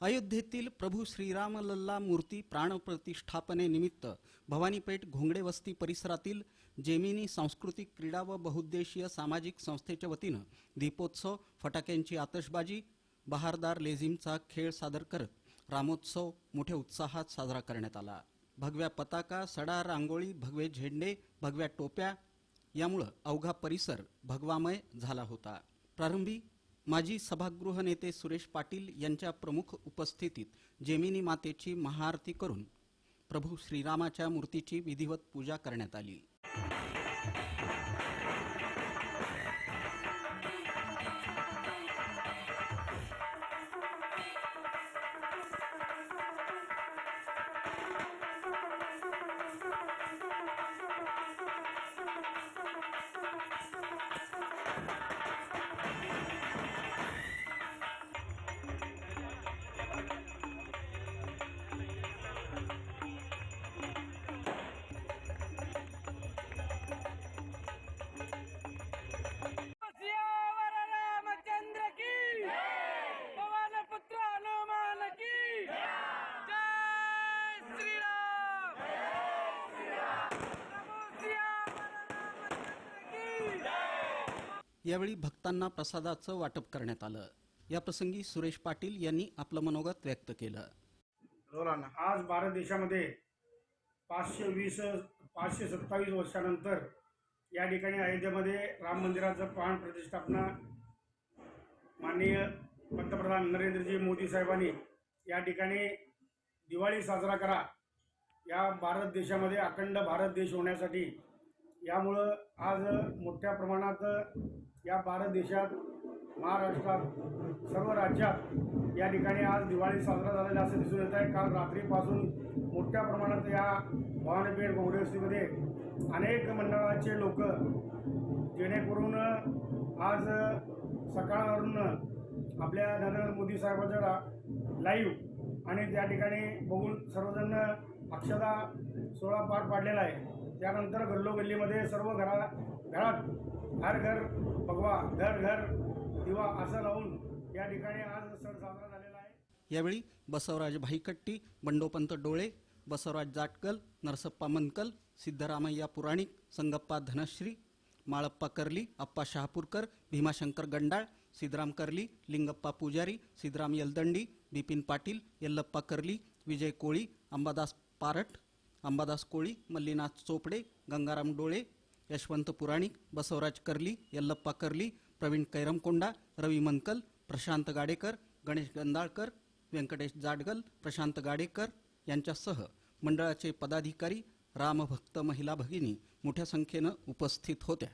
अयोध्येतील प्रभू श्रीरामलल्ला मूर्ती प्राणप्रतिष्ठापनेनिमित्त भवानीपेठ घोंगडे वस्ती परिसरातील जेमिनी सांस्कृतिक क्रीडा व बहुद्देशीय सामाजिक संस्थेच्या वतीनं दीपोत्सव फटाक्यांची आतषबाजी बहारदार लेझिमचा खेळ सादर करत रामोत्सव मोठ्या उत्साहात साजरा करण्यात आला. भगव्या पताका सडा रांगोळी भगवे झेंडे भगव्या टोप्या यामुळं अवघा परिसर भगवामय झाला होता. प्रारंभी माजी सभागृह नेते सुरेश पाटील यांच्या प्रमुख उपस्थितीत जेमिनी मातेची महाआरती करून प्रभू श्रीरामाच्या मूर्तीची विधिवत पूजा करण्यात आली. यावेळी भक्तांना प्रसादाचं वाटप करण्यात आलं. याप्रसंगी सुरेश पाटील यांनी आपलं मनोगत व्यक्त केलं. आज भारत देशामध्ये पाचशे वीस पाचशे सत्तावीस वर्षानंतर या ठिकाणी अयोध्येमध्ये राम मंदिराचं प्राण प्रतिष्ठापना माननीय पंतप्रधान नरेंद्रजी मोदी साहेबांनी या ठिकाणी दिवाळी साजरा करा. या भारत देशामध्ये अखंड भारत देश होण्यासाठी यामुळं आज मोठ्या प्रमाणात या भारत देशात महाराष्ट्रात सर्व राज्यात या ठिकाणी आज दिवाळी साजरा झालेला असं दिसून येत आहे. काल रात्रीपासून मोठ्या प्रमाणात या भवानीपेठ गोंगडेवस्तीमध्ये अनेक मंडळाचे लोक जेणेकरून आज सकाळवरून आपल्या नरेंद्र मोदी साहेबांच्या लाईव्ह आणि त्या ठिकाणी बघून सर्वजण अक्षदा सोहळा पार पाडलेला आहे. त्यानंतर गल्लोगल्लीमध्ये सर्व घरा घरात हर घर भगवा घर घर दिवा असं लावून या ठिकाणी आज सण साजरा झालेला आहे. यावेळी बसवराज भाईकट्टी बंडोपंत डोळे बसवराज जाटकल नरसप्पा मनकल सिद्धरामय्या पुराणिक संगप्पा धनश्री माळप्पा कर्ली अप्पा शहापूरकर भीमाशंकर गंडाळ सिद्धराम कर्ली लिंगप्पा पुजारी सिद्धराम यलदंडी बिपिन पाटील यल्लप्पा कर्ली विजय कोळी अंबादास पारट अंबादास कोळी मल्लीनाथ चोपडे गंगाराम डोळे यशवंत पुराणिक बसवराज कर्ली यल्लप्पा कर्ली प्रवीण कैरमकोंडा रवी मनकल प्रशांत गाडेकर गणेश गंदाळकर व्यंकटेश जाडगल प्रशांत गाडेकर यांच्यासह मंडळाचे पदाधिकारी रामभक्त महिला भगिनी मोठ्या संख्येनं उपस्थित होत्या.